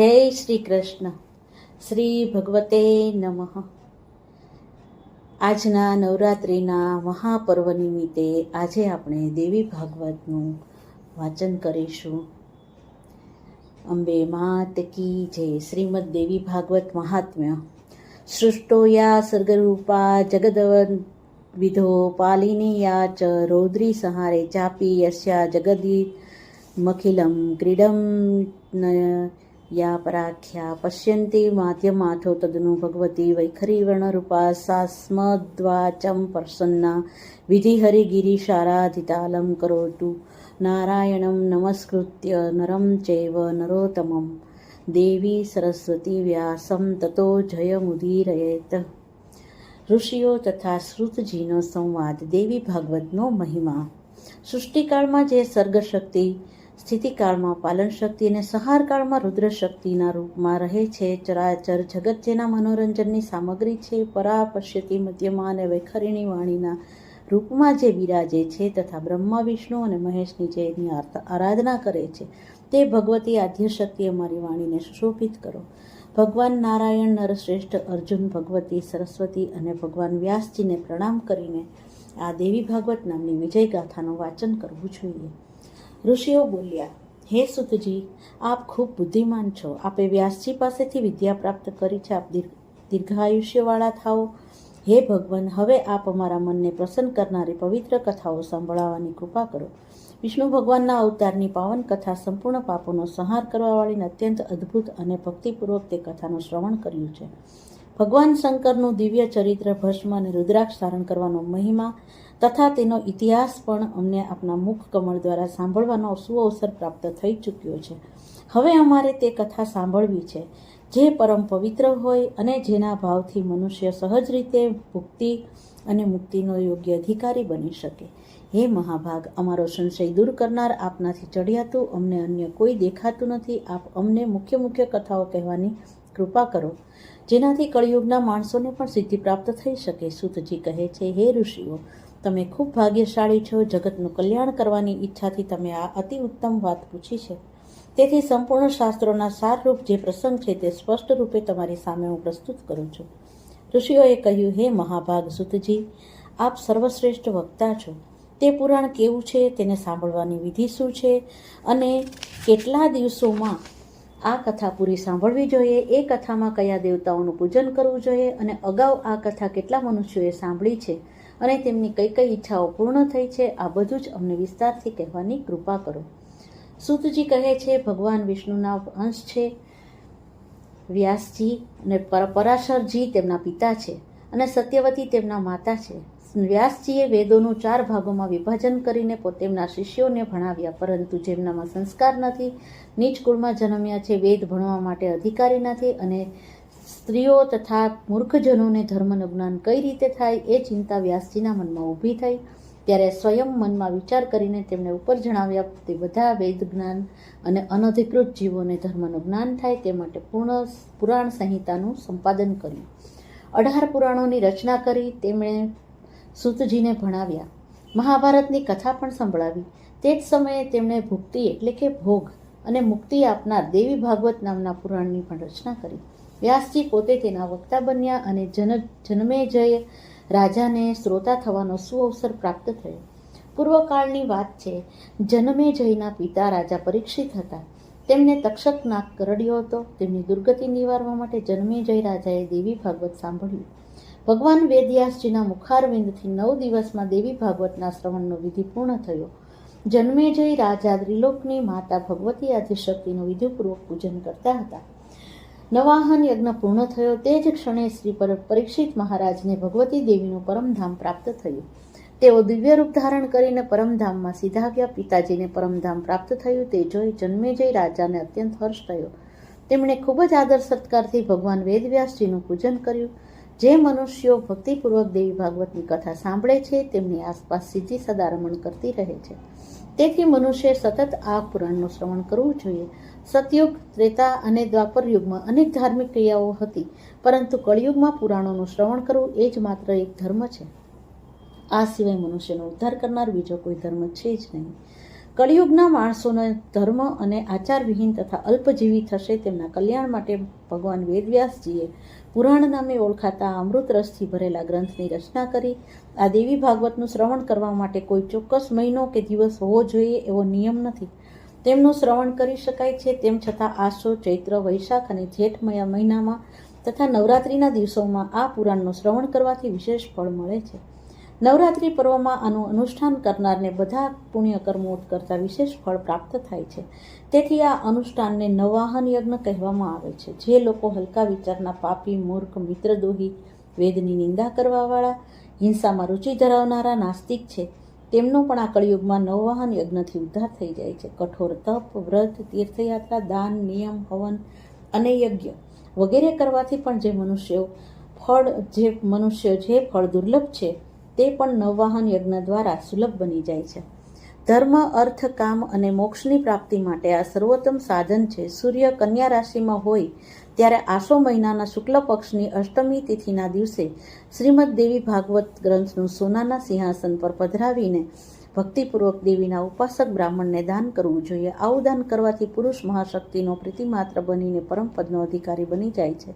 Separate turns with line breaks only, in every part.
જય શ્રી કૃષ્ણ. શ્રી ભગવતે નમઃ. આજના નવરાત્રિના મહાપર્વ નિમિત્તે આજે આપણે દેવી ભાગવતનું વાંચન કરીશું. અંબે માત કી જય. શ્રીમદ દેવી ભાગવત મહાત્મ્ય. સૃષ્ટો યા સર્ગરૂપા જગદવન વિધો પાલિની ચ રૌદ્રી સહારે ચાપી યસ્યા જગદી મખિલમ ક્રીડમ યા પરાખ્યા પશ્યંતી માધ્યમાથો તદનુ ભગવતી વૈખરી વર્ણરૂપા સાસ્મદ્વાચમ પ્રસન્ના વિધિહરિગિરિશારાધિતાલમ કરોતુ નારાયણમ નમસ્કૃત્ય નરમ ચૈવ નરોત્તમમ દેવી સરસ્વતી વ્યાસમ તતો જયમુદીરયેત ઋષિઓ તથા શ્રુતજીનો સંવાદ દેવી ભાગવતનો મહિમા સૃષ્ટિકાળમાં જે સર્ગશક્તિ સ્થિતિકાળમાં પાલન શક્તિ અને સહારકાળમાં રુદ્ર શક્તિના રૂપમાં રહે છે. ચરાચર જગત જેના મનોરંજનની સામગ્રી છે પરા પશ્યતિ મધ્યમાં અને વૈખરીણી વાણીના રૂપમાં જે બિરાજે છે તથા બ્રહ્મા, વિષ્ણુ અને મહેશની જે એની આરાધના કરે છે, તે ભગવતી આદ્યશક્તિ અમારી વાણીને સુશોભિત કરો. ભગવાન નારાયણ, નરશ્રેષ્ઠ અર્જુન, ભગવતી સરસ્વતી અને ભગવાન વ્યાસજીને પ્રણામ કરીને આ દેવી ભાગવત નામની વિજય ગાથાનું વાંચન કરવું જોઈએ. ઋષિઓ બોલ્યા, હે સુતજી, આપ ખૂબ બુદ્ધિમાન છો. આપે વ્યાસજી પાસેથી વિદ્યા પ્રાપ્ત કરી છે. આપ દીર્ઘ, દીર્ઘાયુષ્યવાળા થાઓ. હે ભગવાન, હવે આપ અમારા મનને પ્રસન્ન કરનારી પવિત્ર કથાઓ સંભળાવવાની કૃપા કરો. વિષ્ણુ ભગવાનના અવતારની પાવન કથા સંપૂર્ણ પાપોનો સંહાર કરવાવાળીને અત્યંત અદ્ભુત અને ભક્તિપૂર્વક તે કથાનું શ્રવણ કર્યું છે. ભગવાન શંકરનું દિવ્ય ચરિત્ર ભસ્મ અને રુદ્રાક્ષ ધારણ કરવાનો મહિમા તથા તેનો ઇતિહાસ પણ અમને આપના મુખ કમળ દ્વારા સાંભળવાનો સુઅવસર પ્રાપ્ત થઈ ચૂક્યો છે. હવે અમારે તે કથા સાંભળવી છે, જે પરમ પવિત્ર હોય અને જેના ભાવથી મનુષ્ય સહજ રીતે ભુક્તિ અને મુક્તિનો યોગ્ય અધિકારી બની શકે. હે મહાભાગ, અમારો સંશય દૂર કરનાર આપનાથી ચડિયાતું અમને અન્ય કોઈ દેખાતું નથી. આપ અમને મુખ્ય મુખ્ય કથાઓ કહેવાની કૃપા કરો. જેનાથી કળિયુગના માણસોને પણ સિદ્ધિ પ્રાપ્ત થઈ શકે, સુતજી કહે છે, હે ઋષિઓ, તમે ખૂબ ભાગ્યશાળી છો. જગતનું કલ્યાણ કરવાની ઈચ્છાથી તમે આ અતિ ઉત્તમ વાત પૂછી છે. તેથી સંપૂર્ણ શાસ્ત્રોના સારરૂપ જે પ્રસંગ છે તે સ્પષ્ટ રૂપે તમારી સામે હું પ્રસ્તુત કરું છું. ઋષિઓએ કહ્યું, હે મહાભાગ, સુતજી, આપ સર્વશ્રેષ્ઠ વક્તા છો. તે પુરાણ કેવું છે, તેને સાંભળવાની વિધિ શું છે અને કેટલા દિવસોમાં આ કથા પૂરી સાંભળવી જોઈએ, એ કથામાં કયા દેવતાઓનું પૂજન કરવું જોઈએ અને અગાઉ આ કથા કેટલા મનુષ્યોએ સાંભળી છે અને તેમની કઈ કઈ ઈચ્છાઓ પૂર્ણ થઈ છે, આ બધું જ અમને વિસ્તારથી કહેવાની કૃપા કરો. સૂતજી કહે છે, ભગવાન વિષ્ણુના અંશ છે, વ્યાસજી અને પર પરાશરજી તેમના પિતા છે અને સત્યવતી તેમના માતા છે. વ્યાસજીએ વેદોનું ચાર ભાગોમાં વિભાજન કરીને પોતેમના તેમના શિષ્યોને ભણાવ્યા, પરંતુ જેમનામાં સંસ્કાર નથી, નીચ કુળમાં જન્મ્યા છે, વેદ ભણવા માટે અધિકારી નથી અને સ્ત્રીઓ તથા મૂર્ખજનોને ધર્મનું જ્ઞાન કઈ રીતે થાય એ ચિંતા વ્યાસજીના મનમાં ઊભી થઈ. ત્યારે સ્વયં મનમાં વિચાર કરીને તેમણે ઉપર જણાવ્યા, તે બધા વેદ જ્ઞાન અને અનધિકૃત જીવોને ધર્મનું જ્ઞાન થાય તે માટે પૂર્ણ પુરાણ સંહિતાનું સંપાદન કર્યું. અઢાર પુરાણોની રચના કરી, તેમણે સૂતજીને ભણાવ્યા. મહાભારતની કથા પણ સંભળાવી. તે જ સમયે તેમણે ભુક્તિ એટલે કે ભોગ અને મુક્તિ આપનાર દેવી ભાગવત નામના પુરાણની પણ રચના કરી. વ્યાસજી પોતે તેના વક્તા બન્યા અને જન જન્મે જય રાજાને શ્રોતા થવાનો સુઅવસર પ્રાપ્ત થયો. પૂર્વકાળની વાત છે જન્મે જયના પિતા રાજા પરીક્ષિત હતા. તેમને તક્ષક નાક કરડ્યો હતો. તેમની દુર્ગતિ નિવારવા માટે જન્મે જય રાજાએ દેવી ભાગવત સાંભળ્યું. ભગવાન વેદવ્યાસજીના મુખારવિંદથી નવ દિવસમાં દેવી ભાગવતના શ્રવણનો વિધિ પૂર્ણ થયો. જન્મે જઈ રાજા ત્રિલોકની માતા ભગવતી આદિશક્તિનું વિધિપૂર્વક પૂજન કરતા હતા. નવાહન યજ્ઞ પૂર્ણ થયો તે જ ક્ષણે શ્રી પર પરીક્ષિત મહારાજને ભગવતી દેવીનું પરમધામ પ્રાપ્ત થયું. તેઓ દિવ્ય રૂપ ધારણ કરીને પરમધામમાં સીધા ગયા પિતાજીને પરમધામ પ્રાપ્ત થયું તે જોઈ જન્મે જઈ રાજાને અત્યંત હર્ષ થયો. તેમણે ખૂબ જ આદર સત્કારથી ભગવાન વેદવ્યાસજીનું પૂજન કર્યું. જે મનુષ્યો ભક્તિપૂર્વક દેવી ભાગવતની કથા સાંભળે છે, તેમની આસપાસ સીધી સદારમણ કરતી રહે છે. તેથી મનુષ્ય સતત આ પુરાણનું શ્રવણ કરવું જોઈએ. સતયુગ, ત્રેતા અને દ્વાપર યુગમાં અનેક ધાર્મિક ક્રિયાઓ હતી, પરંતુ કળિયુગમાં પુરાણોનું શ્રવણ કરવું એ જ માત્ર એક ધર્મ છે. આ સિવાય મનુષ્યનો ઉદ્ધાર કરનાર બીજો કોઈ ધર્મ છે જ નહીં. કળિયુગના માણસોને ધર્મ અને આચારવિહીન તથા અલ્પજીવી થશે તેમના કલ્યાણ માટે ભગવાન વેદવ્યાસજીએ પુરાણ નામે ઓળખાતા અમૃત રસથી ભરેલા ગ્રંથની રચના કરી. આ દેવી ભાગવતનું શ્રવણ કરવા માટે કોઈ ચોક્કસ મહિનો કે દિવસ હોવો જોઈએ એવો નિયમ નથી. તેમનું શ્રવણ કરી શકાય છે, તેમ છતાં આસો, ચૈત્ર, વૈશાખ અને જેઠ મહિના- મહિનામાં તથા નવરાત્રિના દિવસોમાં આ પુરાણનું શ્રવણ કરવાથી વિશેષ ફળ મળે છે. નવરાત્રિ પર્વમાં આનું અનુષ્ઠાન કરનારને બધા પુણ્યકર્મો કરતાં વિશેષ ફળ પ્રાપ્ત થાય છે. તેથી આ અનુષ્ઠાનને નવાહન યજ્ઞ કહેવામાં આવે છે. જે લોકો હલકા વિચારના પાપી, મૂર્ખ મિત્રદોહી વેદની નિંદા કરવાવાળા હિંસામાં રુચિ ધરાવનારા નાસ્તિક છે, તેમનો પણ આ કળિયુગમાં નવવાહન યજ્ઞથી ઉદ્ધાર થઈ જાય છે. કઠોર તપ, વ્રત, તીર્થયાત્રા, દાન, નિયમ, હવન અને યજ્ઞ વગેરે કરવાથી પણ જે મનુષ્યો ફળ, જે મનુષ્ય જે ફળ દુર્લભ છે તે પણ નવવાહન યજ્ઞ દ્વારા સુલભ બની જાય છે. ધર્મ, અર્થ, કામ અને મોક્ષની પ્રાપ્તિ માટે આ સર્વોત્તમ સાધન છે. સૂર્ય કન્યા રાશિમાં હોય ત્યારે આસો મહિનાના શુક્લ પક્ષની અષ્ટમી તિથિના દિવસે શ્રીમદ દેવી ભાગવત ગ્રંથનું સોનાના સિંહાસન પર પધરાવીને ભક્તિપૂર્વક દેવીના ઉપાસક બ્રાહ્મણને દાન કરવું જોઈએ. આવું દાન કરવાથી પુરુષ મહાશક્તિનો પ્રીતિમાત્ર બનીને પરમપદનો અધિકારી બની જાય છે.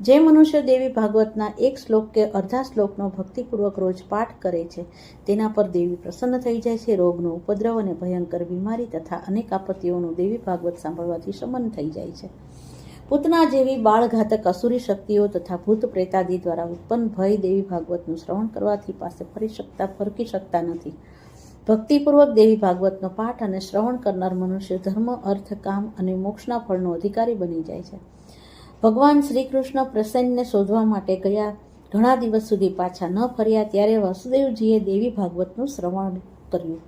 જે મનુષ્ય દેવી ભાગવતના એક શ્લોક કે અર્ધા શ્લોકનો ભક્તિપૂર્વક રોજ પાઠ કરે છે, તેના પર દેવી પ્રસન્ન થઈ જાય છે, રોગનો ઉપદ્રવ અને ભયંકર બીમારી તથા અનેક આપત્તિઓનું દેવી ભાગવત સાંભળવાથી શમન થઈ જાય છે. પૂતના જેવી બાળઘાતક અસુરી શક્તિઓ તથા ભૂત પ્રેતાદિ દ્વારા ઉત્પન્ન ભય દેવી ભાગવતનું શ્રવણ કરવાથી પાસે ફરી શકતા, ફરકી શકતા નથી. ભક્તિપૂર્વક દેવી ભાગવતનો પાઠ અને શ્રવણ કરનાર મનુષ્ય ધર્મ, અર્થ, કામ અને મોક્ષના ફળનો અધિકારી બની જાય છે. ભગવાન શ્રી કૃષ્ણ પ્રસન્નને શોધવા માટે ગયા. ઘણા દિવસ સુધી પાછા ન ફર્યા ત્યારે વસુદેવજીએ દેવી ભાગવતનું શ્રવણ કર્યું.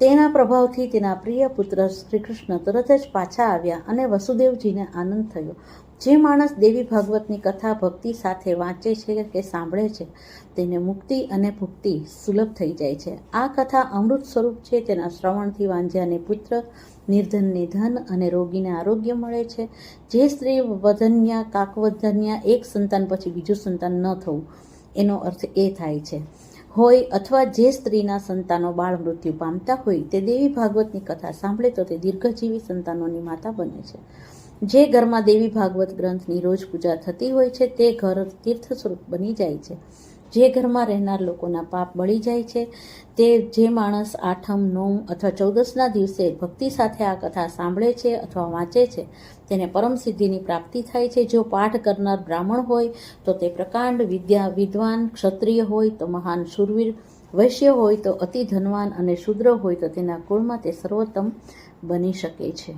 તેના પ્રભાવથી તેના પ્રિય પુત્ર શ્રીકૃષ્ણ તરત જ પાછા આવ્યા અને વસુદેવજીને આનંદ થયો. જે માણસ દેવી ભાગવતની કથા ભક્તિ સાથે વાંચે છે કે સાંભળે છે, તેને મુક્તિ અને ભુક્તિ સુલભ થઈ જાય છે. આ કથા અમૃત સ્વરૂપ છે તેના શ્રવણથી વાંઝ્યાને પુત્ર, નિર્ધનને ધન અને રોગીને આરોગ્ય મળે છે. જે સ્ત્રી વધન્યા, કાકવધન્યા, એક સંતાન પછી બીજું સંતાન ન થવું, એનો અર્થ એ થાય છે. હોય અથવા જે સ્ત્રીના સંતાનો બાળ મૃત્યુ પામતા હોય, તે દેવી ભાગવતની કથા સાંભળે તો તે દીર્ઘજીવી સંતાનોની માતા બને છે. જે ઘરમાં દેવી ભાગવત ગ્રંથની રોજ પૂજા થતી હોય છે, તે ઘર તીર્થ સ્વરૂપ બની જાય છે. જે ઘરમાં રહેનાર લોકોના પાપ બળી જાય છે, તે જે માણસ આઠમ, નોમ અથવા ચૌદસના દિવસે ભક્તિ સાથે આ કથા સાંભળે છે અથવા વાંચે છે, તેને પરમ સિદ્ધિની પ્રાપ્તિ થાય છે. જો પાઠ કરનાર બ્રાહ્મણ હોય, તો તે પ્રકાંડ વિદ્યા, વિદ્વાન, ક્ષત્રિય હોય, તો મહાન શૂરવીર, વૈશ્ય હોય, તો અતિ ધનવાન અને શુદ્ર હોય, તો તેના કુળમાં તે સર્વોત્તમ બની શકે છે.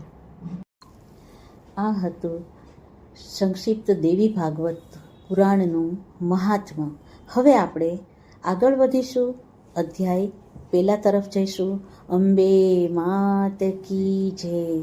આ હતું સંક્ષિપ્ત દેવી ભાગવત પુરાણનું મહાત્મા હવે આપણે આગળ વધીશું. અધ્યાય પહેલાં તરફ જઈશું. અંબે માત કી જય.